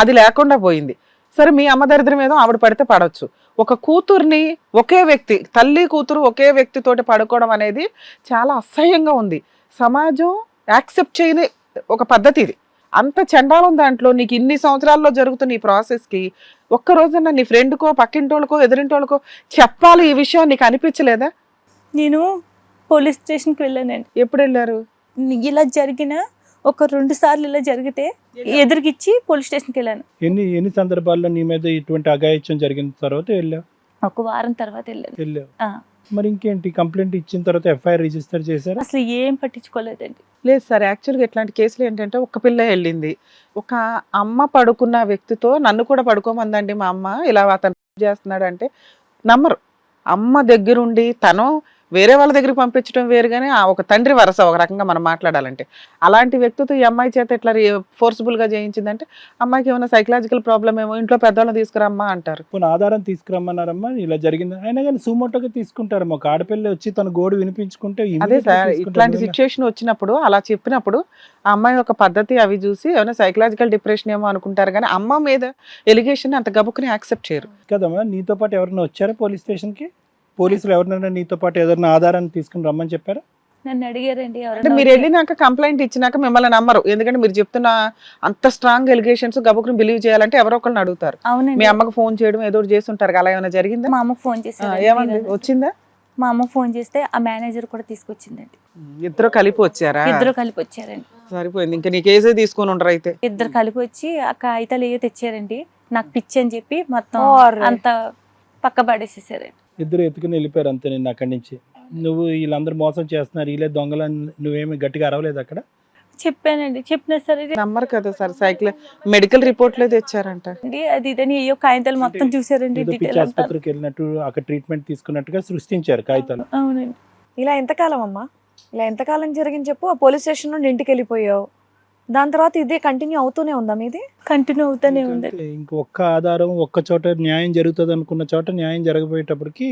అది లేకుండా పోయింది. సరే మీ అమ్మ దరిద్రం ఏదో ఆవిడ పడితే పడవచ్చు ఒక కూతుర్ని ఒకే వ్యక్తి తల్లి కూతురు ఒకే వ్యక్తితోటి పడుకోవడం అనేది చాలా అసహ్యంగా ఉంది. సమాజం యాక్సెప్ట్ చేయని ఒక పద్ధతి ఇది. అంత చండాలం దాంట్లో నీకు ఇన్ని సంవత్సరాల్లో జరుగుతున్న ఈ ప్రాసెస్కి ఒక్క రోజున నీ ఫ్రెండ్కో పక్కింటోళ్ళకో ఎదురింటోళ్ళకో చెప్పాలి ఈ విషయం నీకు అనిపించలేదా? నేను పోలీస్ స్టేషన్కి వెళ్ళానండి. ఎప్పుడు వెళ్ళారు ఇలా జరిగిన ఒక రెండు సార్లు ఇలా జరిగితే ఎదురుకిచ్చి పోలీస్ స్టేషన్కి వెళ్ళాను. ఎన్ని ఎన్ని సందర్భాల్లో నీ మీద ఇటువంటి అఘాయిత్యం జరిగిన తర్వాత వెళ్ళావు? ఒక వారం తర్వాత వెళ్ళాను. వెళ్ళావు. ఆ, మరి ఇంకేంటి? కంప్లైంట్ ఇచ్చిన తర్వాత ఎఫ్ఐఆర్ రిజిస్టర్ చేశారా? అసలు ఏం పట్టించుకోలేదండి. లేదు సార్ యాక్చువల్గా ఇట్లాంటి కేసులు ఏంటంటే ఒక పిల్ల వెళ్ళింది. ఒక అమ్మ పడుకున్న వ్యక్తితో నన్ను కూడా పడుకోమందండి మా అమ్మ. ఇలా అతను చేస్తున్నాడు అంటే నమ్మరు. అమ్మ దగ్గరుండి తను వేరే వాళ్ళ దగ్గరికి పంపించడం వేరు కానీ ఆ ఒక తండ్రి వరస ఒక రకంగా మనం మాట్లాడాలంటే. అలాంటి వ్యక్తితో ఈ అమ్మాయి చేత ఇట్లా ఫోర్స్ఫుల్గా చేయించిందంటే అమ్మాయికి ఏమైనా సైకలాజికల్ ప్రాబ్లమ్ ఏమో ఇంట్లో పెద్దవాళ్ళని తీసుకురమ్మా అంటారు. కొన్ని ఆధారం తీసుకురమ్మన్నారమ్మా ఇలా జరిగింది? అయినా కానీ సుమోటోగా తీసుకుంటారు ఒక ఆడపిల్ల వచ్చి తన గోడు వినిపించుకుంటే అదే సార్. ఇట్లాంటి సిచ్యుయేషన్ వచ్చినప్పుడు అలా చెప్పినప్పుడు ఆ అమ్మాయి ఒక పద్ధతి అవి చూసి ఏమైనా సైకలాజికల్ డిప్రెషన్ ఏమో అనుకుంటారు కానీ అమ్మ మీద ఎలిగేషన్ అంత గబుక్కుని యాక్సెప్ట్ చేయరు. కదమ్మా నీతో పాటు ఎవరైనా వచ్చారా పోలీస్ స్టేషన్కి పోలీసులు ఎవరినైనా నీతో పాటు ఏదైనా ఆధారాన్ని తీసుకుని రమ్మని చెప్పారా? నన్ను అడిగారండి అంటే ఎవరైనా మీరు వెళ్ళినాక కంప్లైంట్ ఇచ్చినాక మిమ్మల్ని నమ్మరు. ఎందుకంటే మీరు చెప్తున్న అంత స్ట్రాంగ్ ఎలిగేషన్స్ గబుక్కుని బిలీవ్ చేయాలంటే ఎవరో ఒకరిని అడుగుతారు. మీ అవునండి అమ్మకు ఫోన్ చేయడం ఏదో ఒకటి చేస్తుంటారు అలా ఏమైనా జరిగిందా? మా అమ్మకు ఫోన్ ఆ, ఏమంది వచ్చిందా? మా అమ్మ ఫోన్ చేస్తే ఆ మేనేజర్ కూడా తీసుకొచ్చిందండి. ఇద్దరు కలిపి వచ్చారా? ఇద్దరు కలిపి వచ్చారండి. సరిపోయింది. ఇంకా నీ కేసే తీసుకొని ఉండరు అయితే. ఇద్దరు కలిపి వచ్చి ఆ కాగితాలు ఏవో తెచ్చారండి. నాకు పిచ్చి అని చెప్పి మొత్తం ఓర్రే. అంత పక్క పడేసేసారండి. ఇద్దరు ఎత్తుకుని వెళ్ళిపోయారు అంతే నేను అక్కడి నుంచి. నువ్వు వీళ్ళందరూ మోసం చేస్తున్నారు వీళ్ళే దొంగలని నువ్వేమి గట్టిగా అరవలేదు అక్కడ? చెప్పానండి చెప్పినా సరే నమ్మరు కదా సార్ సైకిల్ మెడికల్ రిపోర్ట్లే తెచ్చారంట. అండి అది ఇదని అయ్యో కాగితాలు మొత్తం చూసారండి పిచ్చి ఆసుపత్రికి వెళ్ళినట్టు అక్కడ ట్రీట్మెంట్ తీసుకున్నట్టుగా సృష్టించారు కాగితాలు. అవునండి. ఇలా ఎంతకాలం అమ్మా ఇలా ఎంతకాలం జరిగింది చెప్పు? ఆ పోలీస్ స్టేషన్ నుండి ఇంటికి వెళ్ళిపోయావు. దాని తర్వాత ఇదే కంటిన్యూ అవుతూనే ఉందా మీది? కంటిన్యూ అవుతానే ఉంది ఎందుకంటే ఇంక ఒక్క ఆధారం ఒక్క చోట న్యాయం జరుగుతుంది అనుకున్న చోట న్యాయం జరగబోయేటప్పటికి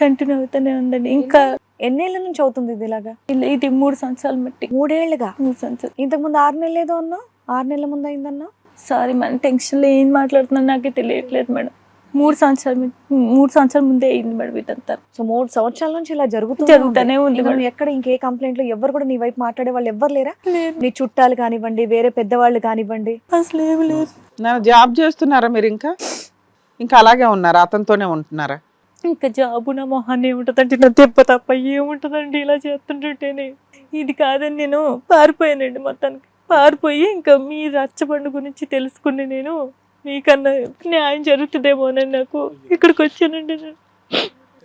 కంటిన్యూ అవుతానే ఉందండి. ఇంకా ఎన్నేళ్ళ నుంచి అవుతుంది ఇది ఇలాగా? ఇలా ఇది మూడు సంవత్సరాలు బట్టి మూడేళ్ళుగా? మూడు సంవత్సరాలు. ఇంతకు ముందు ఆరు నెలలు ఏదో అన్నా? ఆరు నెలల ముందు అయిందన్నా? సారీ మన టెన్షన్లో ఏం మాట్లాడుతున్నా నాకే తెలియట్లేదు మేడం. మూడు సంవత్సరాలు మూడు సంవత్సరాల ముందే అయింది మేడం ఇదంతా. సో మూడు సంవత్సరాల నుంచి ఇలా జరుగుతుంది జరుగుతూనే ఉంది. మేడం. ఎక్కడ ఇంకే కంప్లైంట్లు ఎవరు కూడా నీ వైపు మాట్లాడే వాళ్ళు ఎవ్వరు లేరా? లేదు. నీ చుట్టాలు కానివ్వండి వేరే పెద్దవాళ్ళు కానివ్వండి. అసలు ఏమి లేదు. నా జాబ్ చేస్తున్నారా మీరు ఇంకా? ఇంకా అలాగే ఉన్నారా? అతనితోనే ఉంటున్నారా? ఇంకా జాబు నా మొహాన్ని ఏముంటుందండి? నా దెబ్బ తప్ప ఏముంటుందండి? ఇలా చేస్తుంటుంటేనే. ఇది కాదని నేను పారిపోయానండి మొత్తానికి. పారిపోయి ఇంకా మీ రచ్చబండు గురించి తెలుసుకుని నేను మీకన్నా న్యాయం జరుగుతుందేమోనని నాకు ఇక్కడికి వచ్చానండి నేను.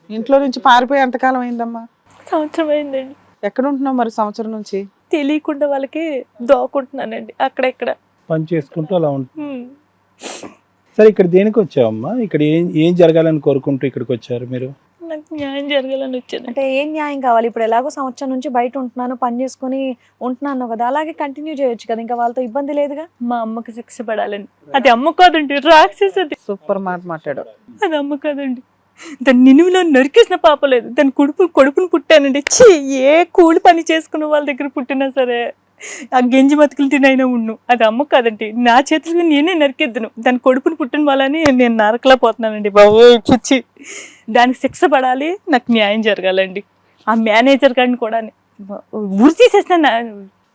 ఇంట్లో నుంచి పారిపోయి ఎంతకాలం అయిందమ్మా? సంవత్సరం అయిందండి. ఎక్కడ ఉంటున్నావు మరి సంవత్సరం నుంచి? తెలియకుండా వాళ్ళకి దోకుంటున్నానండి అక్కడెక్కడ. పని చేసుకుంటూ అలా ఉంటుంది. సరే ఇక్కడ దేనికి వచ్చావమ్మా? ఇక్కడ ఏం ఏం జరగాలని కోరుకుంటూ ఇక్కడికి వచ్చారు మీరు? నాకు న్యాయం జరగాలని వచ్చాను. అంటే ఏం న్యాయం కావాలి? ఇప్పుడు ఎలాగో సంవత్సరం నుంచి బయట ఉంటున్నాను పని చేసుకుని ఉంటున్నాను కదా అలాగే కంటిన్యూ చేయొచ్చు కదా ఇంకా వాళ్ళతో ఇబ్బంది లేదుగా? మా అమ్మకి శిక్ష పడాలండి అది అమ్మ కాదండి రాక్షసి అది. సూపర్ మాట మాట్లాడు. అది అమ్మ కాదండి. దాని నిలువులో నరికేసిన పాప లేదు. దాని కొడుపు కొడుకుని పుట్టానండి. ఛీ ఏ కూలి పని చేసుకున్న వాళ్ళ దగ్గర పుట్టినా సరే. ఆ గెంజి బతుకులు తినైనా ఉండు. అది అమ్మ కాదండి నా చేతులకి నేనే నరికెద్దును. దాని కొడుకుని పుట్టిన వాళ్ళని నేను నరకలా పోతున్నానండి బాబు చిచ్చి దానికి శిక్ష పడాలి నాకు న్యాయం జరగాలండి. ఆ మేనేజర్ గారిని కూడా ఉరి తీసేసిన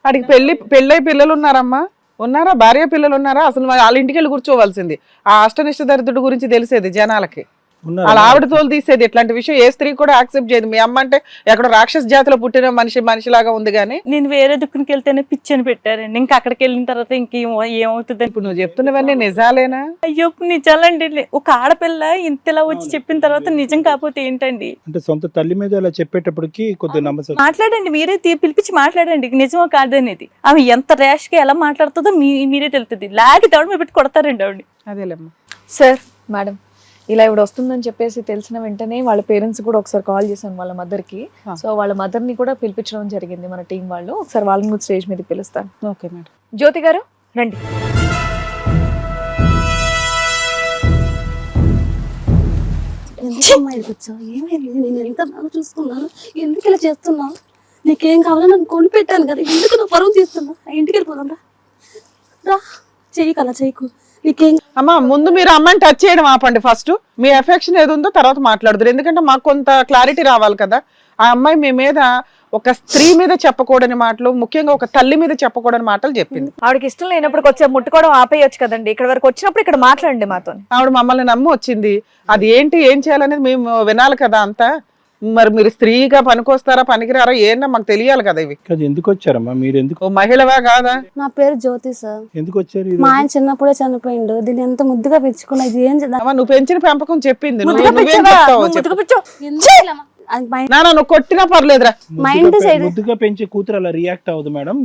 వాడికి పెళ్ళి పెళ్ళై పిల్లలు ఉన్నారమ్మా. ఉన్నారా? భార్య పిల్లలు ఉన్నారా? అసలు వాళ్ళ ఇంటికి వెళ్ళి కూర్చోవలసింది. ఆ అష్టనిష్ట దరిద్రుడు గురించి తెలిసేది జనాలకి. వాళ్ళ ఆవిడ తోలు తీసేది ఇట్లాంటి విషయం. ఏ స్త్రీ కూడా యాక్సెప్ట్ చేయదు. మీ అమ్మ అంటే ఎక్కడ రాక్షస జాతిలో పుట్టిన మనిషి మనిషిలాగా ఉంది కానీ. నేను వేరే దుక్కునికి వెళ్తేనే పిచ్చని పెట్టారండి. ఇంకా అక్కడికి వెళ్ళిన తర్వాత ఇంకేం ఏమవుతుంది ఇప్పుడు నువ్వు చెప్తున్నవన్నీ నిజాలేనా? అయ్యో నిజాలండి. ఒక ఆడపిల్ల ఇంతలా వచ్చి చెప్పిన తర్వాత నిజం కాకపోతే ఏంటండి? అంటే సొంత తల్లి మీద ఇలా చెప్పేటప్పటికి కొద్దిగా నమ్మసం. మాట్లాడండి. మీరే తీ- పిలిపించి మాట్లాడండి. నిజమో కాదనేది ఆమె ఎంత ర్యాష్గా ఎలా మాట్లాడుతుందో మీ మీరే తెలుస్తుంది. లాగి తవడ మీద పెట్టి కొడతారండి ఆవిడ అదేలేమ్మా. Sir madam. ఇలా ఇప్పుడు వస్తుందని చెప్పేసి తెలిసిన వెంటనే వాళ్ళ పేరెంట్స్ కూడా ఒకసారి కాల్ చేశాను వాళ్ళ మదర్కి ఆ. సో వాళ్ళ మదర్ని కూడా పిలిపించడం జరిగింది మన టీం వాళ్ళు. ఒకసారి వాళ్ళని కూడా స్టేజ్ మీద పిలుస్తాను. Okay madam. జ్యోతి గారు రండి. ఎందుకు వచ్చావు? ఏమైంది? నేను ఎంత బాగా చూసుకున్నాను? ఎందుకు ఇలా చేస్తున్నావు? నీకేం కావాలో నన్ను కొని పెట్టాను కదా ఎందుకు నువ్వు పరువు తీస్తున్నావు? ఇంటికి వెళ్ళిపోదాం రా. చెయ్యి కలా చెయ్యకు అమ్మా ముందు మీరు అమ్మాయిని టచ్ చేయడం ఆపండి ఫస్ట్ మీ ఎఫెక్షన్ ఏది ఉందో తర్వాత మాట్లాడుదురు. ఎందుకంటే మాకు కొంత క్లారిటీ రావాలి కదా. ఆ అమ్మాయి మీ మీద ఒక స్త్రీ మీద చెప్పకూడని మాటలు ముఖ్యంగా ఒక తల్లి మీద చెప్పకూడని మాటలు చెప్పింది. ఆవిడకి ఇష్టం లేనప్పుడు వచ్చే ముట్టుకోవడం ఆపేయొచ్చు కదండి. ఇక్కడ వరకు వచ్చినప్పుడు ఇక్కడ మాట్లాడండి మాతో ఆవిడ మమ్మల్ని నమ్మి వచ్చింది. అది ఏంటి ఏం చేయాలనేది మేము వినాలి కదా అంతా. మరి మీరు స్త్రీగా పనికొస్తారా పనికిరారా ఏంటో మాకు తెలియాలి కదా ఇవి. కాదు ఎందుకు వచ్చారమ్మా? మీరు ఎందుకు ఓ మహిళవా కాదా? నా పేరు జ్యోతి సార్. ఎందుకు వచ్చారు ఈ మా రోజు? ఆయన చిన్నప్పుడే చనిపోయిండు. దీన్ని ఎంత ముద్దుగా పెంచుకున్నా ఇది ఏం చేద్దాం? అమ్మా, నువ్వు పెంచిన పెంపకం చెప్పింది. నువ్వు- ముద్దుగా నువ్వేం పెంచావా? చెప్తావో నువ్వు చెప్పు. ముద్దుగా పెంచావు. ఎందుకు ఇలా మా- అది మైండ్ నాన్న కొట్టినా పర్లేదురా. మైండ్ సైడ్ ముద్దుగా పెంచే కూతురు అలా రియాక్ట్ అవ్వదు మేడం.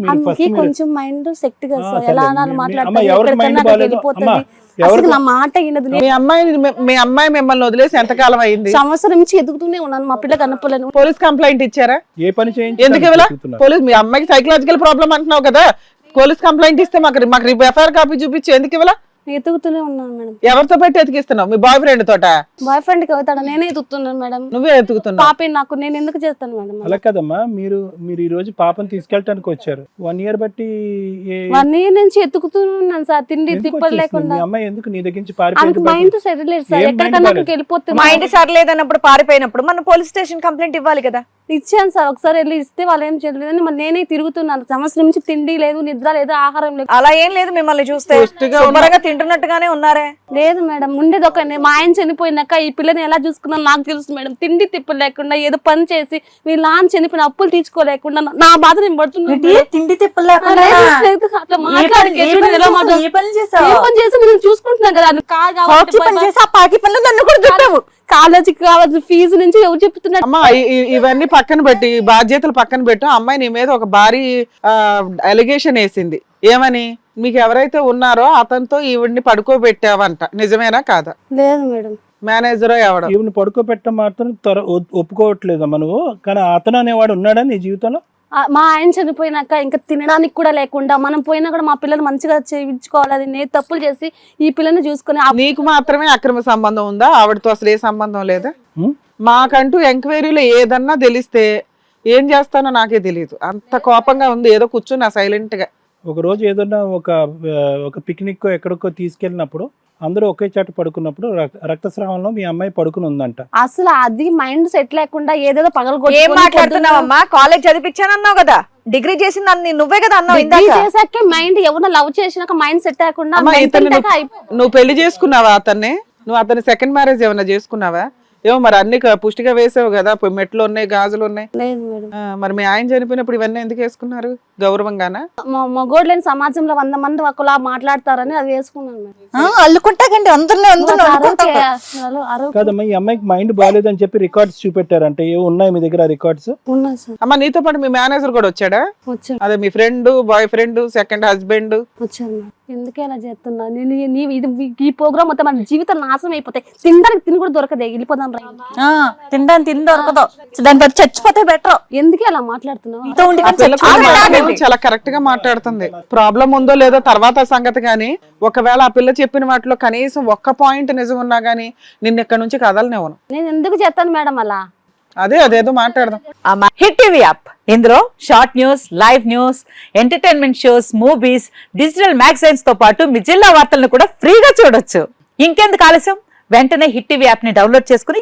కొంచెం మైండ్ సార్ సరే. ఎలా అనాలి అసలు నా మాట వినదు మీ అమ్మాయి మీ అమ్మాయి మిమ్మల్ని వదిలేసి ఎంతకాలం అయింది? సంవత్సరం నుంచి ఎదుగుతూనే ఉన్నాను మా పిల్ల కనపలేను పోలీస్ కంప్లైంట్ ఇచ్చారా? ఏ పని చేయించి ఎందుకు ఇవ్వలా? పోలీస్ మీ అమ్మాయికి సైకలాజికల్ ప్రాబ్లం అంటున్నావు కదా. పోలీస్ కంప్లైంట్ ఇస్తే మాకు మాకు ఎఫ్ఐఆర్ కాపీ చూపించి ఎందుకు ఇవ్వలా? ఎదుగుతూనే ఉన్నాను మేడం. ఎవరితో పెట్టి ఎతికిస్తున్నావు? మీ బాయ్ ఫ్రెండ్ తోట? బాయ్ ఫ్రెండ్కి అవుతాడా నేనే ఎదుగుతున్నాను మేడం. నువ్వే ఎతుకుతున్నావు. పాపే నాకు నేను ఎందుకు చేస్తాను మేడం? అలా కదమ్మా. మీరు మీరు ఈ రోజు పాపని తీసుకెళ్ళటానికి వచ్చారు. వన్ ఇయర్ బట్టి ఏ- వన్ ఇయర్ నుంచి ఎత్తుకుతూనే ఉన్నాను సార్. తిండి ఎందుకు తిప్పలు వచ్చేసింది? లేకుండా మీ అమ్మాయి ఎందుకు నీ దగ్గర నుంచి పారిపోయింది మైండ్ సెట్ లేదు సార్. ఏం ఎక్కడికన్నా mind అక్కడికి వెళ్ళిపోతుంది మా ఇంటి సర్లేదన్నప్పుడు పారిపోయినప్పుడు మనం పోలీస్ స్టేషన్ కంప్లైంట్ ఇవ్వాలి కదా. ఇచ్చాను సార్. ఒకసారి వెళ్ళి ఇస్తే వాళ్ళు ఏం చేయలేదని మరి నేనే తిరుగుతున్నాను. సంవత్సరం నుంచి తిండి లేదు నిద్ర లేదు ఆహారం లేదు. అలా ఏం లేదు మిమ్మల్ని చూస్తే. పుష్టిగా ఉన్న- శుభ్రంగా తింటున్నట్టుగానే ఉన్నారే? లేదు మేడం ఉండేది ఒక మా ఆయన చనిపోయినాక ఈ పిల్లని ఎలా చూసుకున్నాను నాకు తెలుసు మేడం. తిండి తిప్పలు లేకుండా ఏదో పని చేసి వీళ్ళ నాన్న చనిపోయిన అప్పులు తీర్చుకోలేకుండా నా- నా బాధ నేను పడుతున్నాను. తిండి చేసి చూసుకుంటున్నాను కదా పాకి పనులు నన్ను కూడా చుట్టావు కాలేజీకి కావాల్సిన ఫీజు నుంచి ఎవరు చెప్తున్నారు? అమ్మా ఇవన్నీ పక్కన పెట్టి బాధ్యతలు పక్కన పెట్టు. అమ్మాయి నీ మీద ఒక భారీ అలిగేషన్ వేసింది. ఏమని? మీకు ఎవరైతే ఉన్నారో అతనితో ఈవిడ్ని పడుకోబెట్టావంట. నిజమేనా కాదా? లేదు మేడం. మేనేజరో ఎవడో. ఈవిని పడుకోబెట్టడం మాత్రం త్వర ఒ- ఒప్పుకోవట్లేదమ్మా నువ్వు. కానీ అతను అనేవాడు ఉన్నాడా నీ జీవితంలో? ఆ, మా ఆయన చనిపోయినాక ఇంకా తినడానికి కూడా లేకుండా మనం పోయినా కూడా మా పిల్లలు మంచిగా చేయించుకోవాలి. అది నేను తప్పులు చేసి ఈ పిల్లని చూసుకొని ఆ- నీకు మాత్రమే అక్రమ సంబంధం ఉందా? ఆవిడతో అసలు ఏ సంబంధం లేదా? ఉం? మాకంటూ ఎంక్వైరీలో ఏదన్నా తెలిస్తే ఏం చేస్తానో నాకే తెలియదు అంత కోపంగా ఉంది. ఏదో కూర్చున్నా సైలెంట్గా. ఒక రోజు ఏదన్నా ఒక ఒక పిక్నిక్ ఎక్కడికో తీసుకెళ్ళినప్పుడు అందరూ ఒకే చాట పడుకున్నప్పుడు రక్- రక్తస్రావంలో మీ అమ్మాయి పడుకుని ఉందంట. అసలు అది మైండ్ సెట్ లేకుండా ఏదేదో పగల ఏం మాట్లాడుతున్నావమ్మా? కాలేజ్ చదివించానన్నావు కదా. డిగ్రీ చేసింది అన్ని నువ్వే కదా అన్నావు చేసాకే మైండ్ ఎవరినో లవ్ చేసినాక మైండ్ సెట్ అయిపో- నువ్వు పెళ్ళి చేసుకున్నావా అతన్ని? నువ్వు అతని సెకండ్ మ్యారేజ్ ఏమన్నా చేసుకున్నావా? ఏమో మరి అన్ని పుష్టిగా వేసావు కదా మెట్లు ఉన్నాయి గాజులు ఉన్నాయి. లేదు మేడం. ఆ, మరి మీ ఆయన చనిపోయినప్పుడు ఇవన్నీ ఎందుకు వేసుకున్నారు? గౌరవంగానా? మా- మగోడు లేని సమాజంలో వంద మంది ఒకలా మాట్లాడతారని అది వేసుకున్నాను మేడం. అల్లుకుంటాకండి అందరినీ అందరూ నాకు అల్లుకుంటారు అరవకే అసలు అరవ కాదమ్మా ఈ అమ్మాయికి మైండ్ బాగాలేదని చెప్పి రికార్డ్స్ చూపెట్టారంటే. ఏ ఉన్నాయి మీ దగ్గర రికార్డ్స్? ఉన్నా సార్. అమ్మ నీతో పాటు మీ మేనేజర్ కూడా వచ్చాడా? వచ్చాను అదే మీ friend boy friend second husband వచ్చాను మేడం. ఎందుకు ఇలా చేస్తున్నా? నేను నీ ఇది ఈ ప్రోగ్రామ్ మొత్తం మన జీవితం నాశనం అయిపోతాయి తినడానికి తిని కూడా దొరకదే. వెళ్ళిపోదాం ఆ, తినడానికి తిండి దొరకదు. దాని బట్టి చచ్చిపోతే బెటర్ ఎందుకే అలా మాట్లాడుతున్నావు? నీతో ఉండి ఆ కానీ పిల్ల కూడా చచ్చిపోతే మాట్లాడేది better. చాలా కరెక్ట్గా మాట్లాడుతుంది. ప్రాబ్లం ఉందో లేదో తర్వాత సంగతి కానీ ఒకవేళ ఆ పిల్ల చెప్పిన వాటిలో కనీసం ఒక్క పాయింట్ నిజం ఉన్నా గానీ నిన్న ఇక్కడ నుంచి కదలనివ్వను. నేను ఎందుకు చేస్తాను మేడం అలా? అదే అదేదో మాట్లాడదాం. అమ్మా హిట్ టీవీ యాప్ ఇందులో short news live news entertainment shows movies digital మ్యాగజైన్స్తో పాటు మీ జిల్లా వార్తలను కూడా ఫ్రీగా చూడొచ్చు. ఇంకెందుకు ఆలస్యం? వెంటనే హిట్ టీవీ యాప్ని డౌన్లోడ్ చేసుకుని